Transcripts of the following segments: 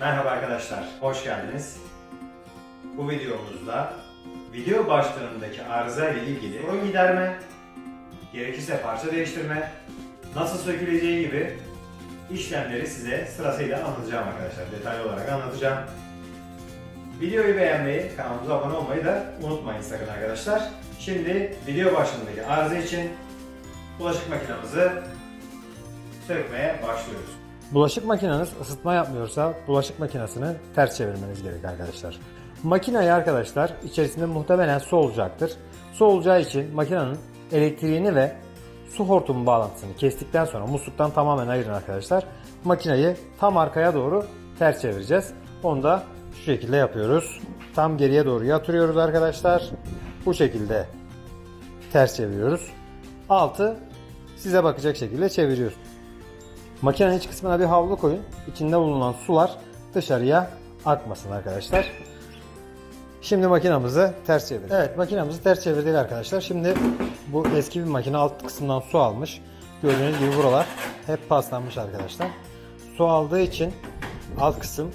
Merhaba arkadaşlar, hoş geldiniz. Bu videomuzda video başlarındaki arıza ile ilgili sorun giderme, gerekirse parça değiştirme, nasıl söküleceği gibi işlemleri size sırasıyla anlatacağım arkadaşlar. Detaylı olarak anlatacağım. Videoyu beğenmeyi, kanalımıza abone olmayı da unutmayın sakın arkadaşlar. Şimdi video başındaki arıza için bulaşık makinamızı sökmeye başlıyoruz. Bulaşık makineniz ısıtma yapmıyorsa bulaşık makinesini ters çevirmeniz gerek arkadaşlar. Makinayı arkadaşlar içerisinde muhtemelen su olacaktır. Su olacağı için makinenin elektriğini ve su hortumu bağlantısını kestikten sonra musluktan tamamen ayırın arkadaşlar. Makinayı tam arkaya doğru ters çevireceğiz. Onu da şu şekilde yapıyoruz. Tam geriye doğru yatırıyoruz arkadaşlar. Bu şekilde ters çeviriyoruz. Altı size bakacak şekilde çeviriyoruz. Makinenin iç kısmına bir havlu koyun. İçinde bulunan sular dışarıya akmasın arkadaşlar. Şimdi makinamızı ters çevirin. Evet makinamızı ters çevirdik arkadaşlar. Şimdi bu eski bir makine alt kısmından su almış. Gördüğünüz gibi buralar hep paslanmış arkadaşlar. Su aldığı için alt kısım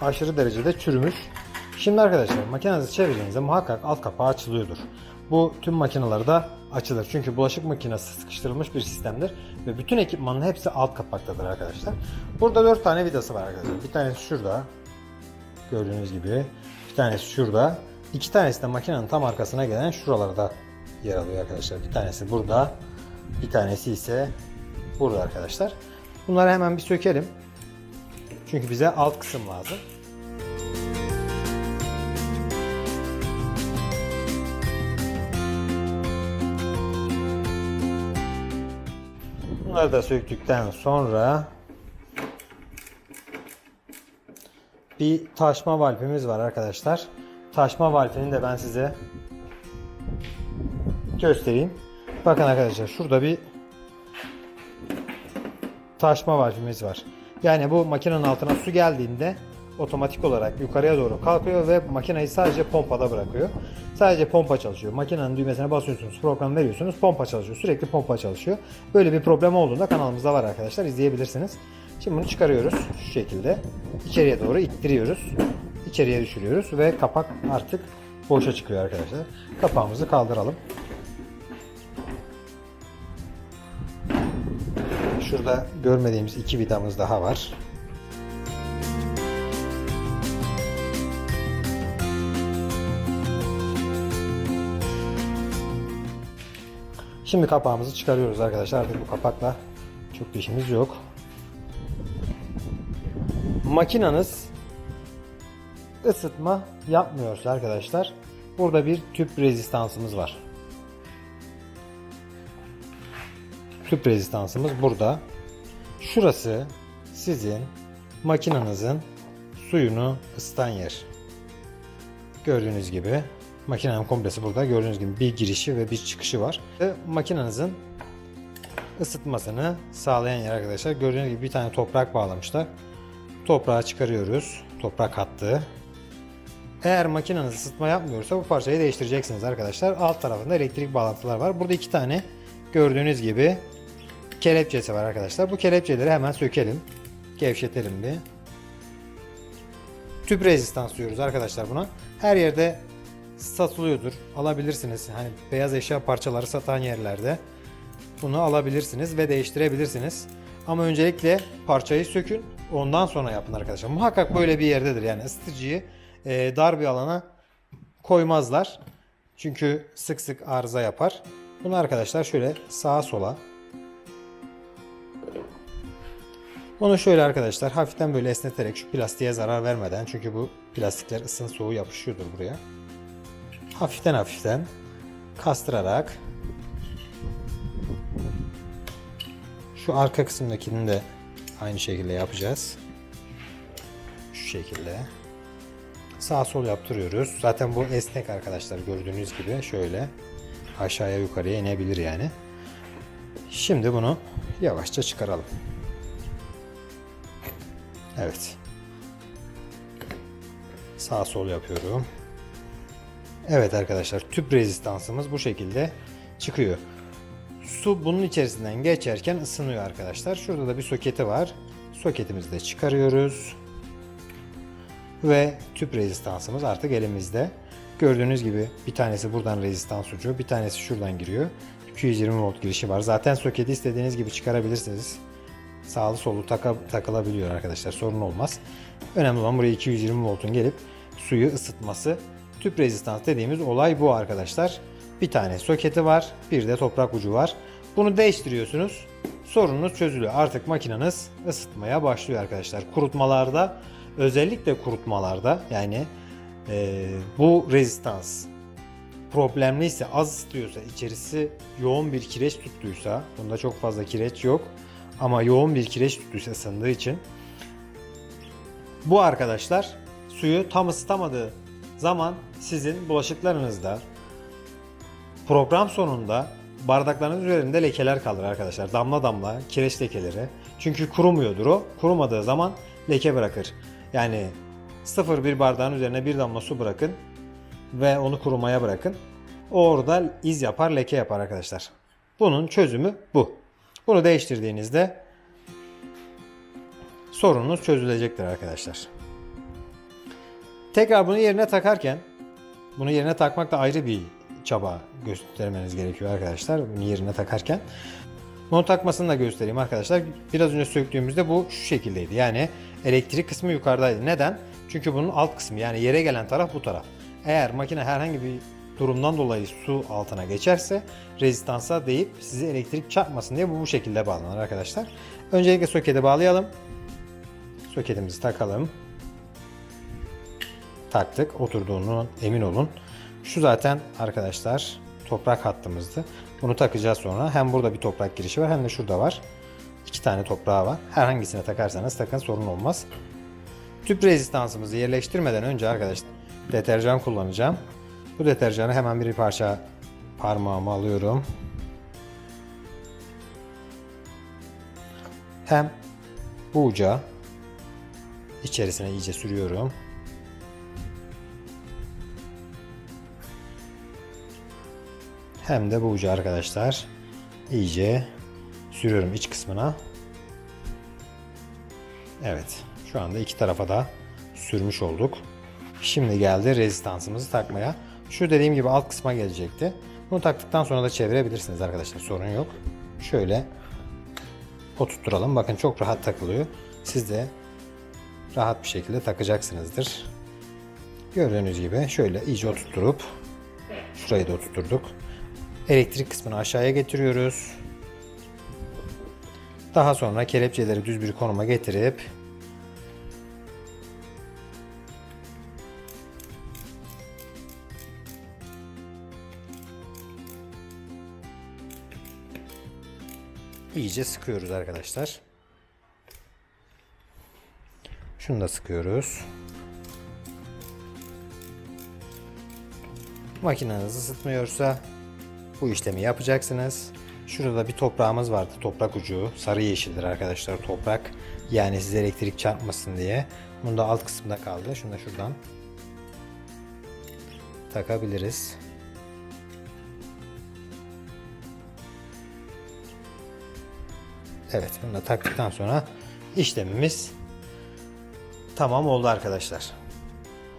aşırı derecede çürümüş. Şimdi arkadaşlar makinenizi çevirdiğinizde muhakkak alt kapağı açılıyordur. Bu tüm makinalarda açılır. Çünkü bulaşık makinesi sıkıştırılmış bir sistemdir. Ve bütün ekipmanın hepsi alt kapaktadır arkadaşlar. Burada 4 tane vidası var arkadaşlar. Bir tanesi şurada. Gördüğünüz gibi. Bir tanesi şurada. İki tanesi de makinenin tam arkasına gelen şuralarda yer alıyor arkadaşlar. Bir tanesi burada. Bir tanesi ise burada arkadaşlar. Bunları hemen bir sökelim. Çünkü bize alt kısım lazım. Bunları da söktükten sonra bir taşma valfimiz var arkadaşlar. Taşma valfini de ben size göstereyim. Bakın arkadaşlar şurada bir taşma valfimiz var. Yani bu makinenin altına su geldiğinde otomatik olarak yukarıya doğru kalkıyor ve makineyi sadece pompada bırakıyor. Sadece pompa çalışıyor. Makinenin düğmesine basıyorsunuz, program veriyorsunuz, pompa çalışıyor. Sürekli pompa çalışıyor. Böyle bir problem olduğunda kanalımızda var arkadaşlar. izleyebilirsiniz. Şimdi bunu çıkarıyoruz şu şekilde. İçeriye doğru ittiriyoruz. İçeriye düşürüyoruz ve kapak artık boşa çıkıyor arkadaşlar. Kapağımızı kaldıralım. Şurada görmediğimiz iki vidamız daha var. Şimdi kapağımızı çıkarıyoruz arkadaşlar. Artık bu kapakla çok bir işimiz yok. Makinanız ısıtma yapmıyorsa arkadaşlar burada bir tüp rezistansımız var. Tüp rezistansımız burada. Şurası sizin makinenizin suyunu ısıtan yer. Gördüğünüz gibi makinenin komplesi burada. Gördüğünüz gibi bir girişi ve bir çıkışı var. Ve makinenizin ısıtmasını sağlayan yer arkadaşlar. Gördüğünüz gibi bir tane toprak bağlamışlar. Toprağı çıkarıyoruz. Toprak hattı. Eğer makineniz ısıtma yapmıyorsa bu parçayı değiştireceksiniz arkadaşlar. Alt tarafında elektrik bağlantılar var. Burada iki tane gördüğünüz gibi kelepçesi var arkadaşlar. Bu kelepçeleri hemen sökelim. Gevşetelim bir. Tüp rezistans diyoruz arkadaşlar buna. Her yerde satılıyordur. Alabilirsiniz. Hani beyaz eşya parçaları satan yerlerde bunu alabilirsiniz ve değiştirebilirsiniz. Ama öncelikle parçayı sökün. Ondan sonra yapın arkadaşlar. Muhakkak böyle bir yerdedir. Yani ısıtıcıyı e, dar bir alana koymazlar. Çünkü sık sık arıza yapar. Bunu arkadaşlar şöyle sağa sola Onu şöyle arkadaşlar hafiften böyle esneterek şu plastiğe zarar vermeden çünkü bu plastikler ısın soğuğu yapışıyordur buraya. Hafiften hafiften kastırarak şu arka kısımdakini de aynı şekilde yapacağız. Şu şekilde. Sağ sol yaptırıyoruz. Zaten bu esnek arkadaşlar gördüğünüz gibi şöyle aşağıya yukarıya inebilir yani. Şimdi bunu yavaşça çıkaralım. Evet. Sağ sol yapıyorum. Evet arkadaşlar tüp rezistansımız bu şekilde çıkıyor. Su bunun içerisinden geçerken ısınıyor arkadaşlar. Şurada da bir soketi var. Soketimizi de çıkarıyoruz. Ve tüp rezistansımız artık elimizde. Gördüğünüz gibi bir tanesi buradan rezistans ucu, bir tanesi şuradan giriyor. 220 volt girişi var. Zaten soketi istediğiniz gibi çıkarabilirsiniz. Sağlı sollu taka, takılabiliyor arkadaşlar. Sorun olmaz. Önemli olan buraya 220 voltun gelip suyu ısıtması. Tüp rezistans dediğimiz olay bu arkadaşlar. Bir tane soketi var, bir de toprak ucu var. Bunu değiştiriyorsunuz. Sorununuz çözülüyor. Artık makineniz ısıtmaya başlıyor arkadaşlar. Kurutmalarda özellikle kurutmalarda yani e, bu rezistans problemliyse az ısıtıyorsa içerisi yoğun bir kireç tuttuysa bunda çok fazla kireç yok ama yoğun bir kireç tuttuysa ısındığı için bu arkadaşlar suyu tam ısıtamadığı zaman sizin bulaşıklarınızda program sonunda bardakların üzerinde lekeler kalır arkadaşlar. Damla damla kireç lekeleri. Çünkü kurumuyordur o. Kurumadığı zaman leke bırakır. Yani sıfır bir bardağın üzerine bir damla su bırakın ve onu kurumaya bırakın. Orada iz yapar, leke yapar arkadaşlar. Bunun çözümü bu. Bunu değiştirdiğinizde sorununuz çözülecektir arkadaşlar. Tekrar bunu yerine takarken bunu yerine takmak da ayrı bir çaba göstermeniz gerekiyor arkadaşlar. Bunu yerine takarken. Bunu takmasını da göstereyim arkadaşlar. Biraz önce söktüğümüzde bu şu şekildeydi. Yani elektrik kısmı yukarıdaydı. Neden? Çünkü bunun alt kısmı yani yere gelen taraf bu taraf. Eğer makine herhangi bir durumdan dolayı su altına geçerse rezistansa deyip size elektrik çarpmasın diye bu bu şekilde bağlanır arkadaşlar. Öncelikle sokete bağlayalım. Soketimizi takalım. Taktık. Oturduğunu emin olun. Şu zaten arkadaşlar toprak hattımızdı. Bunu takacağız sonra. Hem burada bir toprak girişi var hem de şurada var. İki tane toprağı var. Herhangisine takarsanız takın sorun olmaz. Tüp rezistansımızı yerleştirmeden önce arkadaşlar deterjan kullanacağım. Bu deterjanı hemen bir parça parmağıma alıyorum. Hem bu uca içerisine iyice sürüyorum. Hem de bu ucu arkadaşlar iyice sürüyorum iç kısmına. Evet. Şu anda iki tarafa da sürmüş olduk. Şimdi geldi rezistansımızı takmaya. Şu dediğim gibi alt kısma gelecekti. Bunu taktıktan sonra da çevirebilirsiniz arkadaşlar. Sorun yok. Şöyle oturtturalım. Bakın çok rahat takılıyor. Siz de rahat bir şekilde takacaksınızdır. Gördüğünüz gibi şöyle iyice oturtturup şurayı da oturtturduk. Elektrik kısmını aşağıya getiriyoruz. Daha sonra kelepçeleri düz bir konuma getirip iyice sıkıyoruz arkadaşlar. Şunu da sıkıyoruz. Makineniz ısıtmıyorsa bu işlemi yapacaksınız. Şurada bir toprağımız vardı. Toprak ucu. Sarı yeşildir arkadaşlar toprak. Yani size elektrik çarpmasın diye. Bunu da alt kısımda kaldı. Şunu da şuradan takabiliriz. Evet bunu da taktıktan sonra işlemimiz tamam oldu arkadaşlar.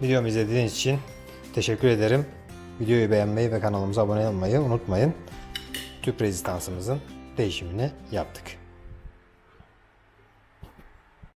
Videomu izlediğiniz için teşekkür ederim. Videoyu beğenmeyi ve kanalımıza abone olmayı unutmayın. Tüp rezistansımızın değişimini yaptık.